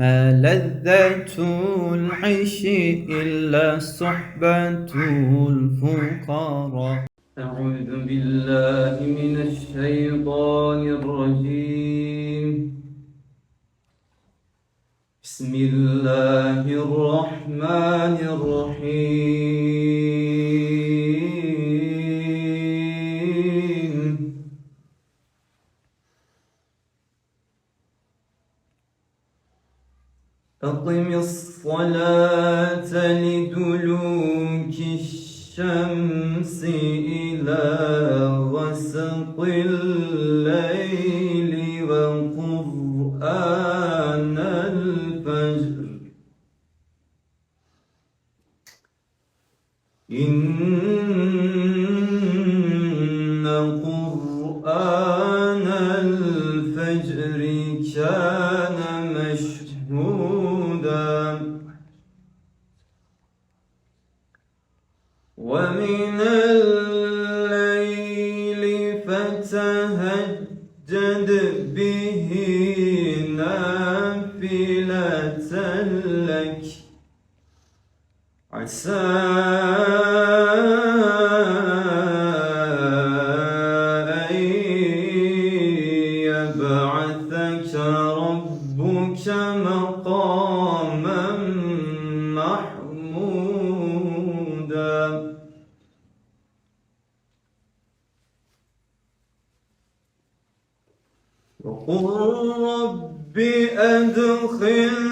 ما لذة العيش إلا صحبة الفقراء. أعوذ بالله من الشيطان الرجيم. بسم الله الرحمن الرحيم. أقم الصلاة لدلوك الشمس إلى غسق الليل وقرآن الفجر. إن وقل رب أدخلني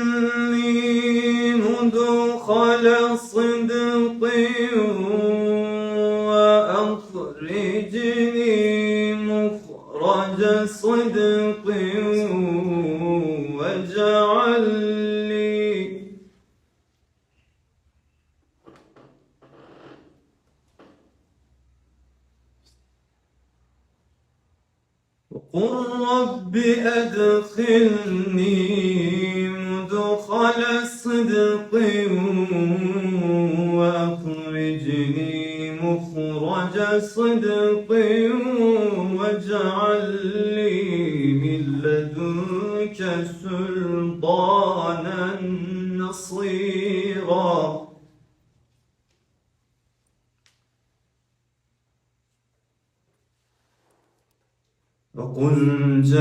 أدخلني مدخل صدق وأخرجني مخرج صدق واجعل لي من لدنك سلطانا نصيرا. وقل جاء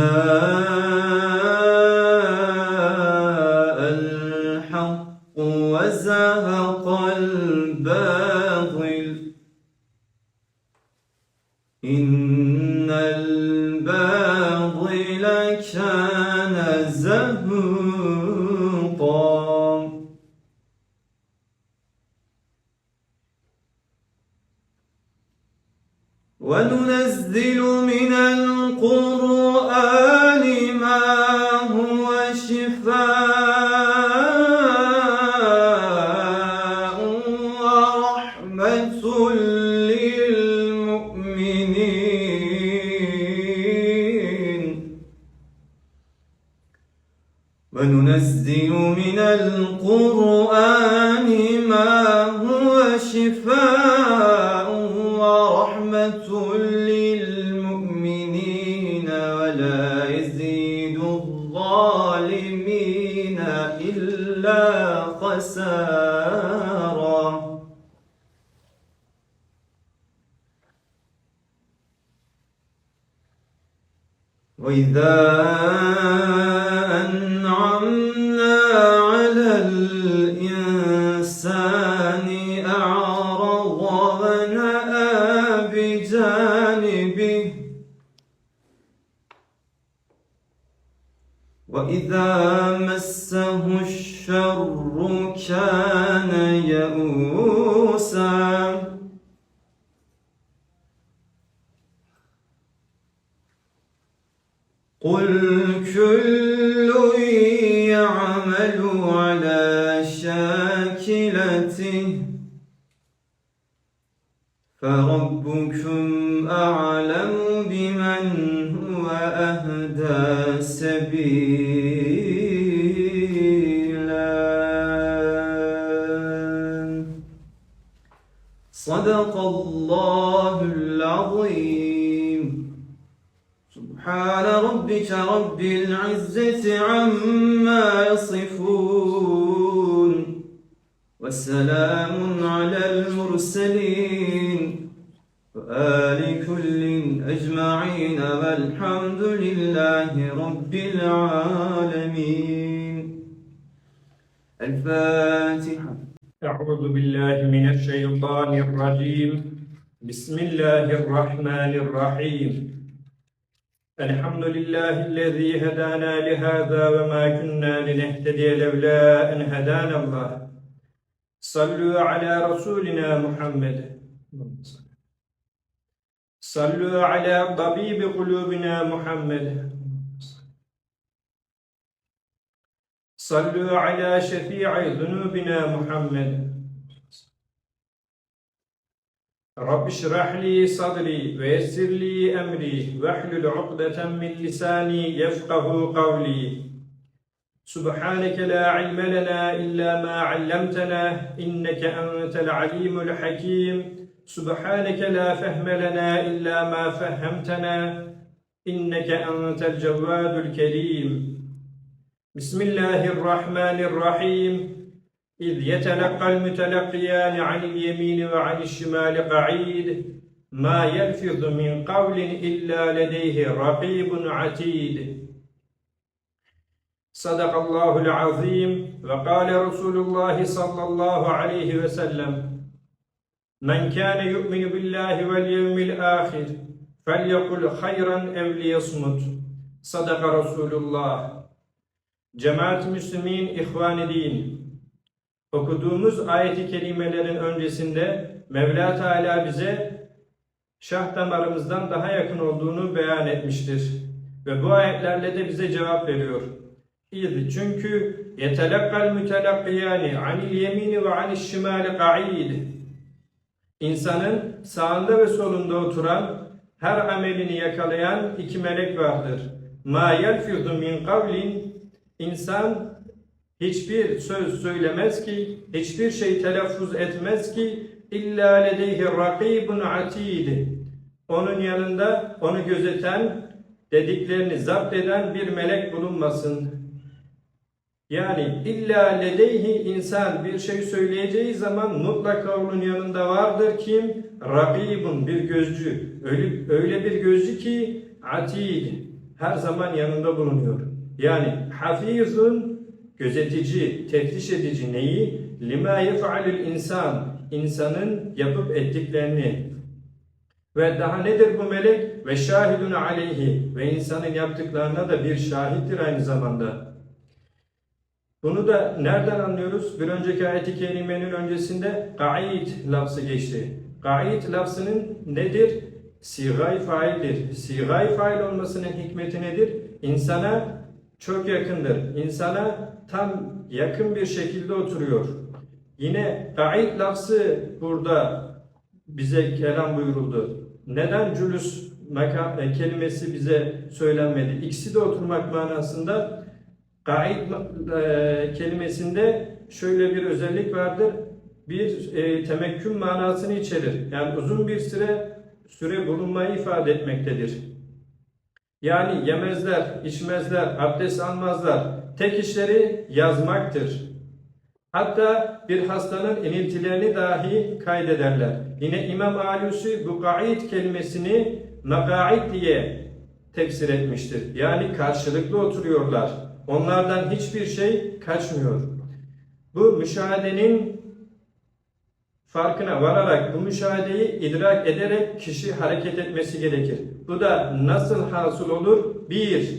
الحق وزهق الباطل. إن الباطل كان زهوقا. وننزل من com خسارا وإذا أنعمنا على الإنسان أعرض ونأى بجانبه. وإذا مسه الشر كان يئوسا. قل كل يعمل على شاكلته فربكم أعلم بمن هو أهدى سبيلا. صدق الله العظيم. سبحان ربك رب العزة عما يصفون. وسلام على المرسلين. وآل كل أجمعين والحمد لله رب العالمين. الفاتحة. أعوذ بالله من الشيطان الرجيم بسم الله الرحمن الرحيم الحمد لله الذي هدانا لهذا وما كنا لنهتدي لولا أن هدانا الله صلوا على رسولنا محمد صلوا على طبيب قلوبنا محمد Sallu ala şefi'i zunubina Muhammed. Rabbi şrah li sadri ve yessir li emri ve hlul uqdeten min lisani yefkahu kavli. Subhaneke la ilme lena illa ma allamtana inneke entel alimul hakim. Subhaneke la fehme lena illa ma fehemtana inneke entel cevvadul kerim. بسم الله الرحمن الرحيم إذ يتلقى المتلقيان عن اليمين وعن الشمال قعيد ما يلفظ من قول إلا لديه رقيب عتيد صدق الله العظيم وقال رسول الله صلى الله عليه وسلم من كان يؤمن بالله واليوم الآخر فليقل خيرا أو ليصمت صدق رسول الله Cemaat-i Müslümin, İhvan-ı Din. Okuduğumuz ayeti kerimelerin öncesinde Mevla Teala bize şah damarımızdan daha yakın olduğunu beyan etmiştir. Ve bu ayetlerle de bize cevap veriyor. İz çünkü yetelekkal mütelakkiyani anil yemini ve anil şimali qa'id. İnsanın sağında ve solunda oturan her amelini yakalayan iki melek vardır. Ma yelfizu min kavlin İnsan hiçbir söz söylemez ki, hiçbir şey telaffuz etmez ki illa ledeyhi rakibun atid. Onun yanında onu gözeten, dediklerini zapt eden bir melek bulunmasın. Yani illa ledeyhi insan bir şey söyleyeceği zaman mutlaka onun yanında vardır kim? Rakibun bir gözcü. Öyle, öyle bir gözcü ki atid. Her zaman yanında bulunuyor. Yani hafizun gözetici, teftiş edici neyi? Lima yef'alül insan. insanın yapıp ettiklerini. Ve daha nedir bu melek? Ve şahidun aleyhi. Ve insanın yaptıklarına da bir şahittir aynı zamanda. Bunu da nereden anlıyoruz? Bir önceki ayet-i kerimenin öncesinde ga'id lafzı geçti. Ga'id lafzının nedir? Sigay faildir. Sigay fail olmasının hikmeti nedir? İnsana çok yakındır. İnsana tam yakın bir şekilde oturuyor. Yine ga'id lafzı burada bize kelam buyuruldu. Neden cülüs e, kelimesi bize söylenmedi? İkisi de oturmak manasında ga'id e, kelimesinde şöyle bir özellik vardır. Bir e, temekkün manasını içerir. Yani uzun bir süre süre bulunmayı ifade etmektedir. Yani yemezler, içmezler, abdest almazlar. Tek işleri yazmaktır. Hatta bir hastanın iniltilerini dahi kaydederler. Yine İmam Alusi bu ga'id kelimesini meka'id diye tefsir etmiştir. Yani karşılıklı oturuyorlar. Onlardan hiçbir şey kaçmıyor. Bu müşahedenin farkına vararak bu müşahedeyi idrak ederek kişi hareket etmesi gerekir. Bu da nasıl hasıl olur? Bir,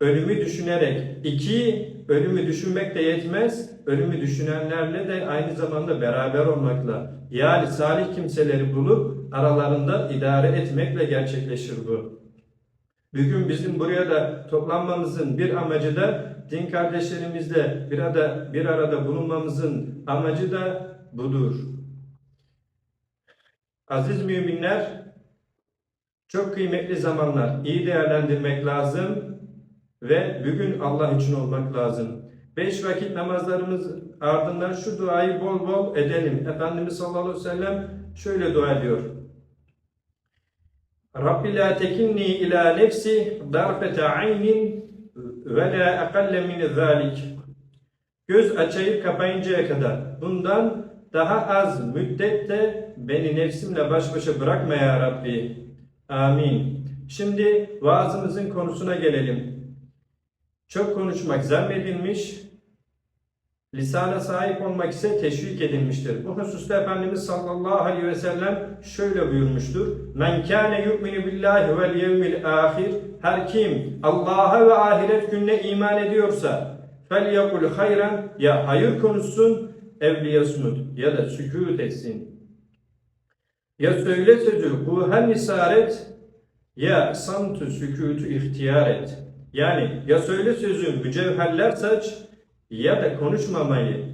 ölümü düşünerek. iki ölümü düşünmek de yetmez. Ölümü düşünenlerle de aynı zamanda beraber olmakla. Yani salih kimseleri bulup aralarında idare etmekle gerçekleşir bu. Bugün bizim buraya da toplanmamızın bir amacı da din kardeşlerimizle bir arada, bir arada bulunmamızın amacı da budur. Aziz müminler, çok kıymetli zamanlar. iyi değerlendirmek lazım ve bugün Allah için olmak lazım. Beş vakit namazlarımız ardından şu duayı bol bol edelim. Efendimiz sallallahu aleyhi ve sellem şöyle dua ediyor. Rabbi la tekinni ila nefsi darfete aynin ve la min zalik. Göz açayıp kapayıncaya kadar bundan daha az müddette beni nefsimle baş başa bırakma ya Rabbi. Amin. Şimdi vaazımızın konusuna gelelim. Çok konuşmak zemmedilmiş, lisana sahip olmak ise teşvik edilmiştir. Bu hususta Efendimiz sallallahu aleyhi ve sellem şöyle buyurmuştur. Men kâne yu'minu billahi vel yevmil ahir. Her kim Allah'a ve ahiret gününe iman ediyorsa fel yakul hayran ya hayır konuşsun ev ya da sükût etsin. Ya söyle sözü kuhen isaret ya samtu sükûtu ihtiyar et. Yani ya söyle sözü mücevherler saç ya da konuşmamayı,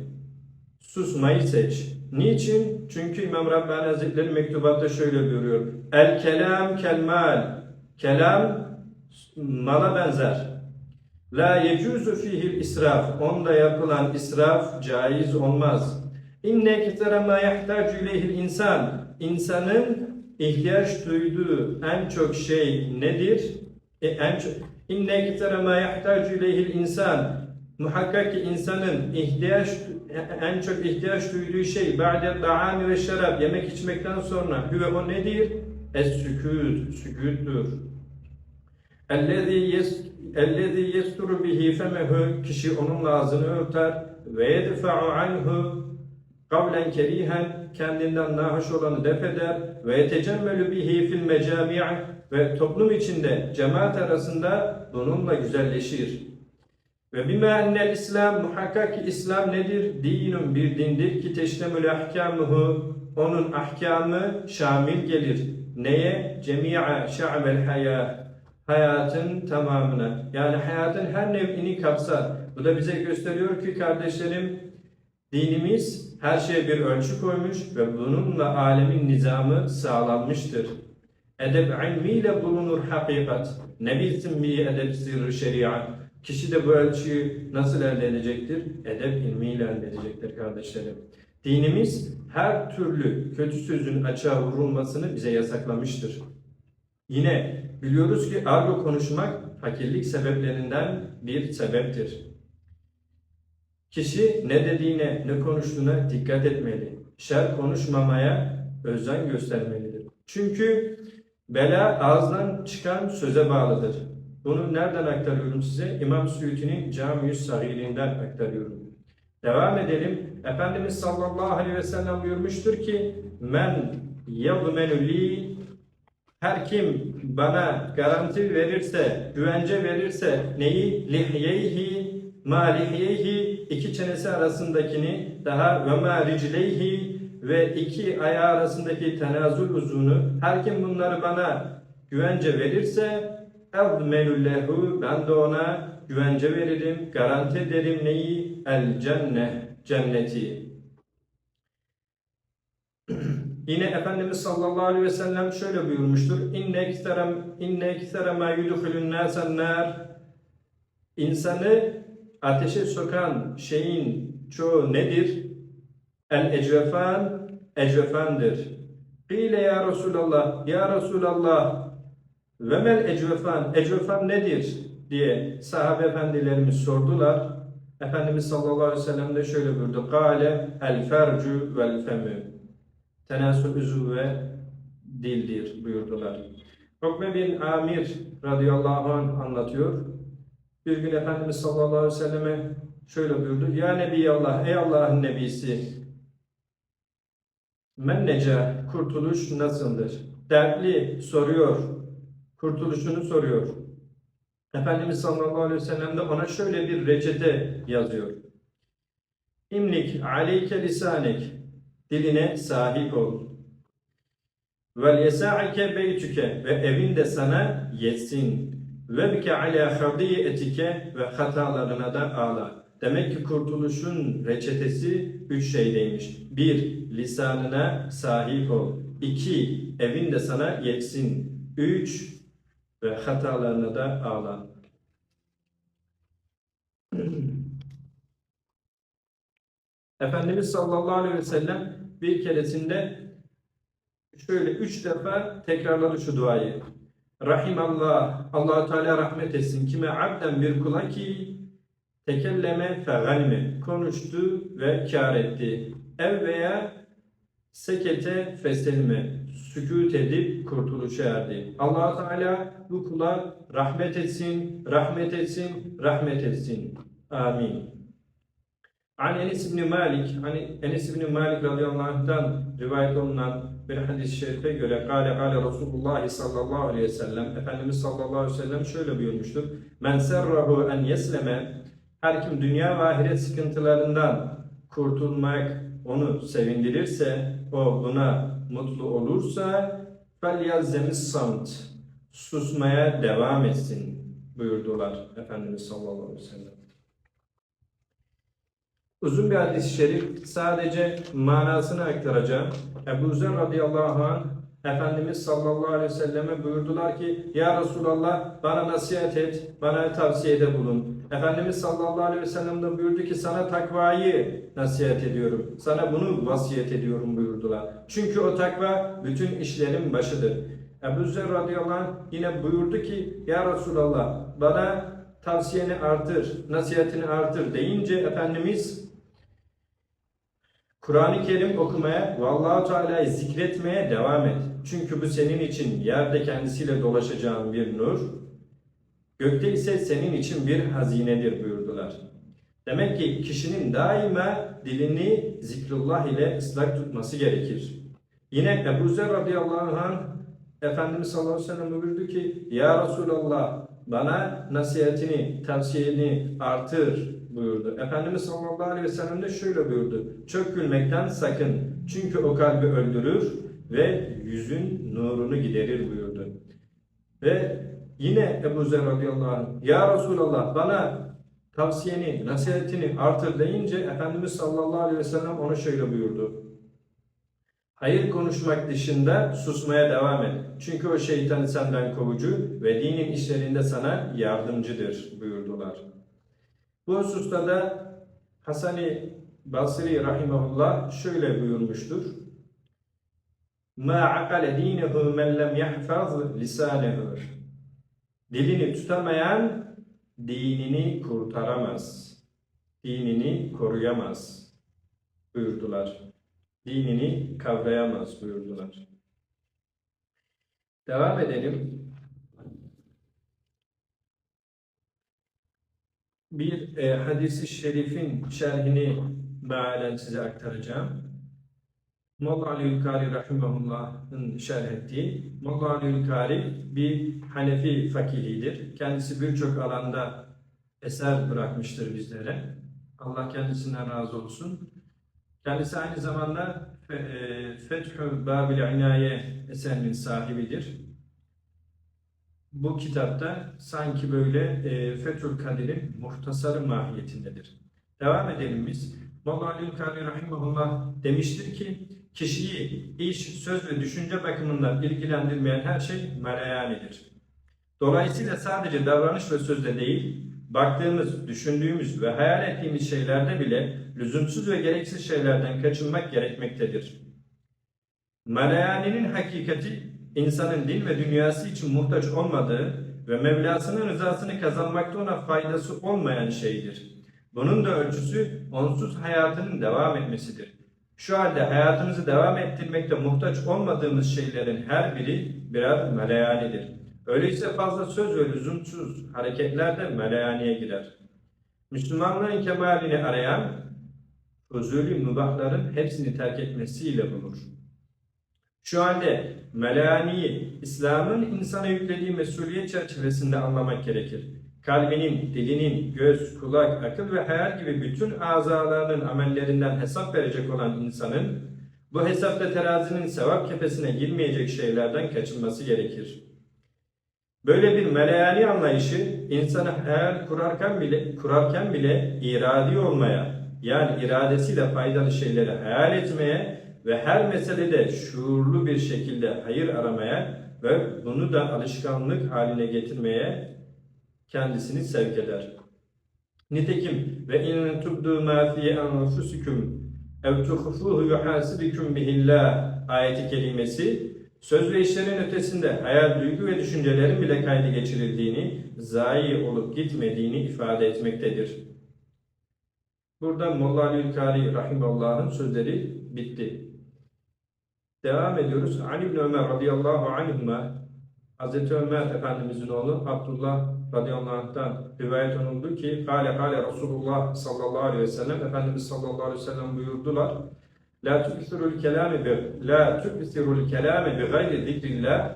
susmayı seç. Niçin? Çünkü İmam Rabbani Hazretleri mektubatta şöyle buyuruyor. El kelam kelmal. Kelam mala benzer. La yecuzu fihil israf. Onda yapılan israf caiz olmaz. İnne kitere ma yahtacu ileyhil insan. İnsanın ihtiyaç duyduğu en çok şey nedir? E, en çok İnne kitere ma yahtacu ileyhil insan. Muhakkak ki insanın ihtiyaç en çok ihtiyaç duyduğu şey ba'de da'ami ve şarap yemek içmekten sonra hüve o nedir? Es sükût, sükûttur. Ellezî yes ellezî yesturu bihi femehu kişi onunla ağzını örter ve yedfa'u anhu kavlen kerihen kendinden nahoş olanı def eder ve yetecemmelu bihi fil mecami' ve toplum içinde cemaat arasında bununla güzelleşir. Ve bima ennel İslam muhakkak ki İslam nedir? Dinun bir dindir ki teştemül ahkamuhu onun ahkamı şamil gelir. Neye? Cemi'a şa'bel hayat hayatın tamamına yani hayatın her nevini kapsar. Bu da bize gösteriyor ki kardeşlerim dinimiz her şeye bir ölçü koymuş ve bununla alemin nizamı sağlanmıştır. Edep ilmiyle bulunur hakikat. Ne bilsin mi edep sırrı şeriat. Kişi de bu ölçüyü nasıl elde edecektir? Edep ilmiyle elde edecektir kardeşlerim. Dinimiz her türlü kötü sözün açığa vurulmasını bize yasaklamıştır. Yine biliyoruz ki argo konuşmak fakirlik sebeplerinden bir sebeptir. Kişi ne dediğine, ne konuştuğuna dikkat etmeli. Şer konuşmamaya özen göstermelidir. Çünkü bela ağızdan çıkan söze bağlıdır. Bunu nereden aktarıyorum size? İmam Suyuti'nin Cami-i Sahilinden aktarıyorum. Devam edelim. Efendimiz sallallahu aleyhi ve sellem buyurmuştur ki Men yevmenu li her kim bana garanti verirse, güvence verirse neyi? Lihyeyhi ma lihyeyhi iki çenesi arasındakini daha ve ma ricleyhi ve iki ayağı arasındaki tenazül uzunu her kim bunları bana güvence verirse evmenü lehu ben de ona güvence veririm, garanti ederim neyi? El cenne, cenneti. Yine Efendimiz sallallahu aleyhi ve sellem şöyle buyurmuştur. İnne ekserem inne eksere ma yudhulun nasen nar. İnsanı ateşe sokan şeyin çoğu nedir? El ecvefan ecvefandır. Kile ya Resulallah ya Resulallah ve mel ecvefan ecvefan nedir diye sahabe efendilerimiz sordular. Efendimiz sallallahu aleyhi ve sellem de şöyle buyurdu. Kale el fercu vel femü. Tenasül üzü ve dildir buyurdular. Ukbe bin Amir radıyallahu anh anlatıyor. Bir gün Efendimiz sallallahu aleyhi ve selleme şöyle buyurdu. Ya Nebiyallah, ey Allah'ın nebisi. Men neca, kurtuluş nasıldır? Dertli soruyor, kurtuluşunu soruyor. Efendimiz sallallahu aleyhi ve sellem de ona şöyle bir reçete yazıyor. İmlik aleyke lisanek, diline sahip ol. Vel yesa'ike beytüke ve evin de sana yetsin. Ve bike ala hatiyetike ve hatalarına da ağla. Demek ki kurtuluşun reçetesi üç şeydeymiş. Bir, lisanına sahip ol. İki, evin de sana yetsin. Üç, ve hatalarına da ağla. Efendimiz sallallahu aleyhi ve sellem bir keresinde şöyle üç defa tekrarladı şu duayı. Rahimallah, allah Teala rahmet etsin kime abden bir kula ki tekelleme fegalme konuştu ve kar etti. Ev veya sekete feselme sükut edip kurtuluşa erdi. allah Teala bu kula rahmet etsin, rahmet etsin, rahmet etsin. Amin. An Enes İbni Malik, hani Enes İbni Malik radıyallahu anh'tan rivayet olunan bir hadis-i şerife göre gale gale Resulullah sallallahu aleyhi ve sellem Efendimiz sallallahu aleyhi ve sellem şöyle buyurmuştur. Men serrahu en yesleme her kim dünya ve ahiret sıkıntılarından kurtulmak onu sevindirirse o buna mutlu olursa fel yazemiz samt susmaya devam etsin buyurdular Efendimiz sallallahu aleyhi ve sellem. Uzun bir hadis-i şerif sadece manasını aktaracağım. Ebu Zer radıyallahu anh Efendimiz sallallahu aleyhi ve selleme buyurdular ki Ya Resulallah bana nasihat et, bana tavsiyede bulun. Efendimiz sallallahu aleyhi ve sellem de buyurdu ki sana takvayı nasihat ediyorum. Sana bunu vasiyet ediyorum buyurdular. Çünkü o takva bütün işlerin başıdır. Ebu Zer radıyallahu anh yine buyurdu ki Ya Resulallah bana tavsiyeni artır, nasihatini artır deyince Efendimiz Kur'an-ı Kerim okumaya ve Allahu Teala'yı zikretmeye devam et. Çünkü bu senin için yerde kendisiyle dolaşacağın bir nur, gökte ise senin için bir hazinedir buyurdular. Demek ki kişinin daima dilini zikrullah ile ıslak tutması gerekir. Yine Ebu Zer radıyallahu anh Efendimiz sallallahu aleyhi ve sellem buyurdu ki Ya Resulallah bana nasihatini, tavsiyeni artır buyurdu. Efendimiz sallallahu aleyhi ve sellem de şöyle buyurdu. Çok gülmekten sakın. Çünkü o kalbi öldürür ve yüzün nurunu giderir buyurdu. Ve yine Ebu Zer radıyallahu anh Ya Resulallah bana tavsiyeni, nasihatini artır deyince Efendimiz sallallahu aleyhi ve sellem onu şöyle buyurdu. Hayır konuşmak dışında susmaya devam et. Çünkü o şeytan senden kovucu ve dinin işlerinde sana yardımcıdır buyurdular. Bu hususta da Hasan-ı Basri rahimahullah şöyle buyurmuştur. Ma akale dinehu men lem yahfaz lisanehu. Dilini tutamayan dinini kurtaramaz. Dinini koruyamaz buyurdular. Dinini kavrayamaz buyurdular. Devam edelim. Bir e, hadisi şerifin şerhini mealen size aktaracağım. Molla Ali Ülkari Rahimahullah'ın şerh ettiği, Molla Ali Ülkari bir Hanefi fakihidir. Kendisi birçok alanda eser bırakmıştır bizlere. Allah kendisinden razı olsun. Kendisi aynı zamanda e, Fethü Babil İnaye eserinin sahibidir bu kitapta sanki böyle e, Fethül Kadir'in muhtasarı mahiyetindedir. Devam edelim biz. Molla Kadir Rahimahullah demiştir ki kişiyi iş, söz ve düşünce bakımından ilgilendirmeyen her şey meleyanidir. Dolayısıyla sadece davranış ve sözde değil, baktığımız, düşündüğümüz ve hayal ettiğimiz şeylerde bile lüzumsuz ve gereksiz şeylerden kaçınmak gerekmektedir. Meleyaninin hakikati insanın din ve dünyası için muhtaç olmadığı ve Mevlasının rızasını kazanmakta ona faydası olmayan şeydir. Bunun da ölçüsü onsuz hayatının devam etmesidir. Şu halde hayatımızı devam ettirmekte muhtaç olmadığımız şeylerin her biri birer meleyanidir. Öyleyse fazla söz ve lüzumsuz hareketler de meleyaniye girer. Müslümanlığın kemalini arayan, huzuli mübahların hepsini terk etmesiyle bulur. Şu halde melaniyi İslam'ın insana yüklediği mesuliyet çerçevesinde anlamak gerekir. Kalbinin, dilinin, göz, kulak, akıl ve hayal gibi bütün azalarının amellerinden hesap verecek olan insanın bu hesapta terazinin sevap kefesine girmeyecek şeylerden kaçınması gerekir. Böyle bir meleyani anlayışı insanı hayal kurarken bile, kurarken bile iradi olmaya yani iradesiyle faydalı şeyleri hayal etmeye ve her meselede şuurlu bir şekilde hayır aramaya ve bunu da alışkanlık haline getirmeye kendisini sevk eder. Nitekim ve in tubdu ma fi enfusikum ev tuhfuhu yuhasibikum bihillah ayeti kelimesi söz ve işlerin ötesinde hayal, duygu ve düşüncelerin bile kaydı geçirildiğini, zayi olup gitmediğini ifade etmektedir. Burada Molla Ali Ülkari Rahimullah'ın sözleri bitti. Devam ediyoruz. Ali bin Ömer radıyallahu anhuma Hazreti Ömer Efendimizin oğlu Abdullah radıyallahu anh'tan rivayet olundu ki Kale kale Resulullah sallallahu aleyhi ve sellem Efendimiz sallallahu aleyhi ve sellem buyurdular La tükthirul kelame bi la tükthirul kelame bi gayri zikrillah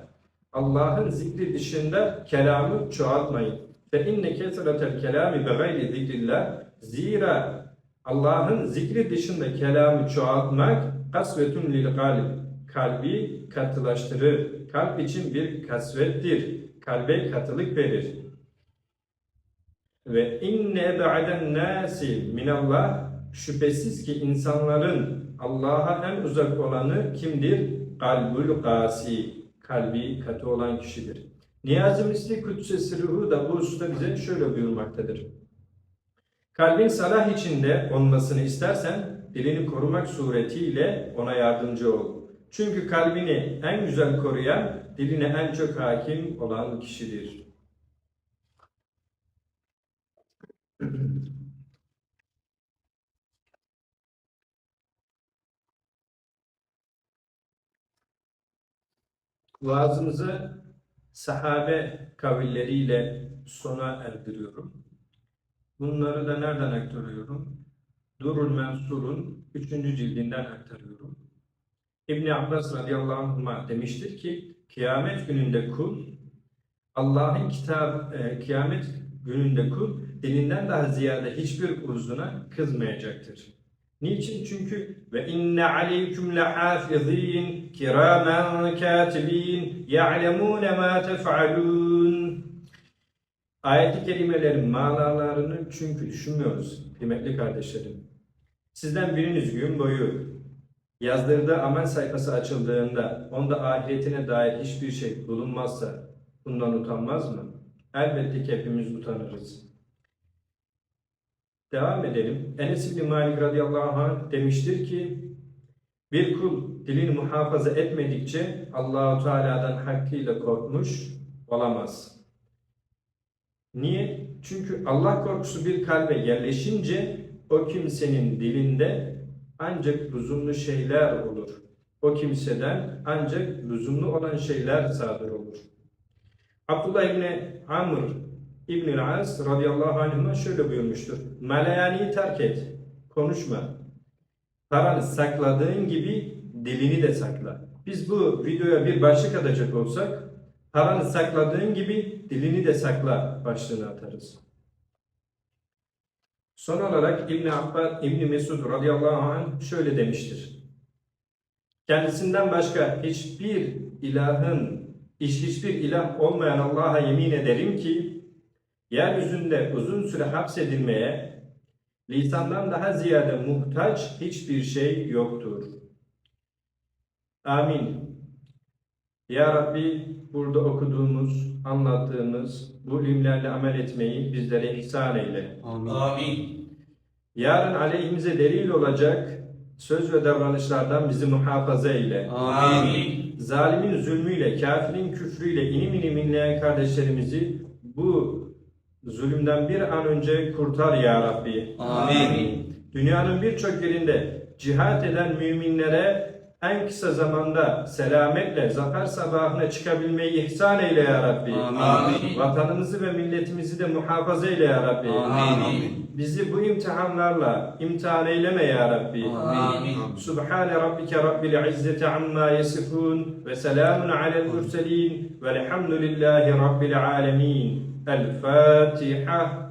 Allah'ın zikri dışında kelamı çoğaltmayın. Fe inne kesretel kelami bi gayri zikrillah Zira Allah'ın zikri dışında kelamı çoğaltmak kasvetun lil kalb kalbi katılaştırır. Kalp için bir kasvettir. Kalbe katılık verir. Ve inne ba'den nasi minallah şüphesiz ki insanların Allah'a en uzak olanı kimdir? Kalbul gasi. Kalbi katı olan kişidir. Niyazi Misli Kudüs'e ruhu da bu hususta bize şöyle buyurmaktadır. Kalbin salah içinde olmasını istersen dilini korumak suretiyle ona yardımcı ol. Çünkü kalbini en güzel koruyan diline en çok hakim olan kişidir. Vaazımızı sahabe kavilleriyle sona erdiriyorum. Bunları da nereden aktarıyorum? Durul Mensur'un 3. cildinden aktarıyorum. İbn Abbas radıyallahu anhuma demiştir ki kıyamet gününde kul Allah'ın kitap e, kıyamet gününde kul dilinden daha ziyade hiçbir uzuna kızmayacaktır. Niçin? Çünkü ve inne aleyküm lehafizin kiramen katibin ya'lemun ma tef'alun Ayet-i kerimelerin manalarını çünkü düşünmüyoruz kıymetli kardeşlerim. Sizden biriniz gün boyu yazdırdığı amel sayfası açıldığında onda ahiretine dair hiçbir şey bulunmazsa bundan utanmaz mı? Elbette ki hepimiz utanırız. Devam edelim. Enes bin Malik radıyallahu anh demiştir ki bir kul dilini muhafaza etmedikçe Allahu Teala'dan hakkıyla korkmuş olamaz. Niye? Çünkü Allah korkusu bir kalbe yerleşince o kimsenin dilinde ancak lüzumlu şeyler olur. O kimseden ancak lüzumlu olan şeyler sadır olur. Abdullah İbni Amr İbn-i As radıyallahu anh'a şöyle buyurmuştur. Melayani terk et, konuşma. Paranı sakladığın gibi dilini de sakla. Biz bu videoya bir başlık atacak olsak, paranı sakladığın gibi dilini de sakla başlığını atarız. Son olarak İbn Abbas İbn Mesud radıyallahu anh şöyle demiştir. Kendisinden başka hiçbir ilahın, hiç hiçbir ilah olmayan Allah'a yemin ederim ki yeryüzünde uzun süre hapsedilmeye lisandan daha ziyade muhtaç hiçbir şey yoktur. Amin. Ya Rabbi burada okuduğumuz, anlattığımız bu ilimlerle amel etmeyi bizlere ihsan eyle. Amin. Yarın aleyhimize delil olacak söz ve davranışlardan bizi muhafaza eyle. Amin. Zalimin zulmüyle, kafirin küfrüyle inim inim inleyen kardeşlerimizi bu zulümden bir an önce kurtar ya Rabbi. Amin. Dünyanın birçok yerinde cihat eden müminlere en kısa zamanda selametle zafer sabahına çıkabilmeyi ihsan eyle ya Rabbi. Amin. Vatanımızı ve milletimizi de muhafaza eyle ya Rabbi. Amin. Bizi bu imtihanlarla imtihan eyleme ya Rabbi. Amin. Subhane rabbike rabbil izzeti amma yasifun ve selamun alel murselin velhamdülillahi rabbil alemin. El Fatiha.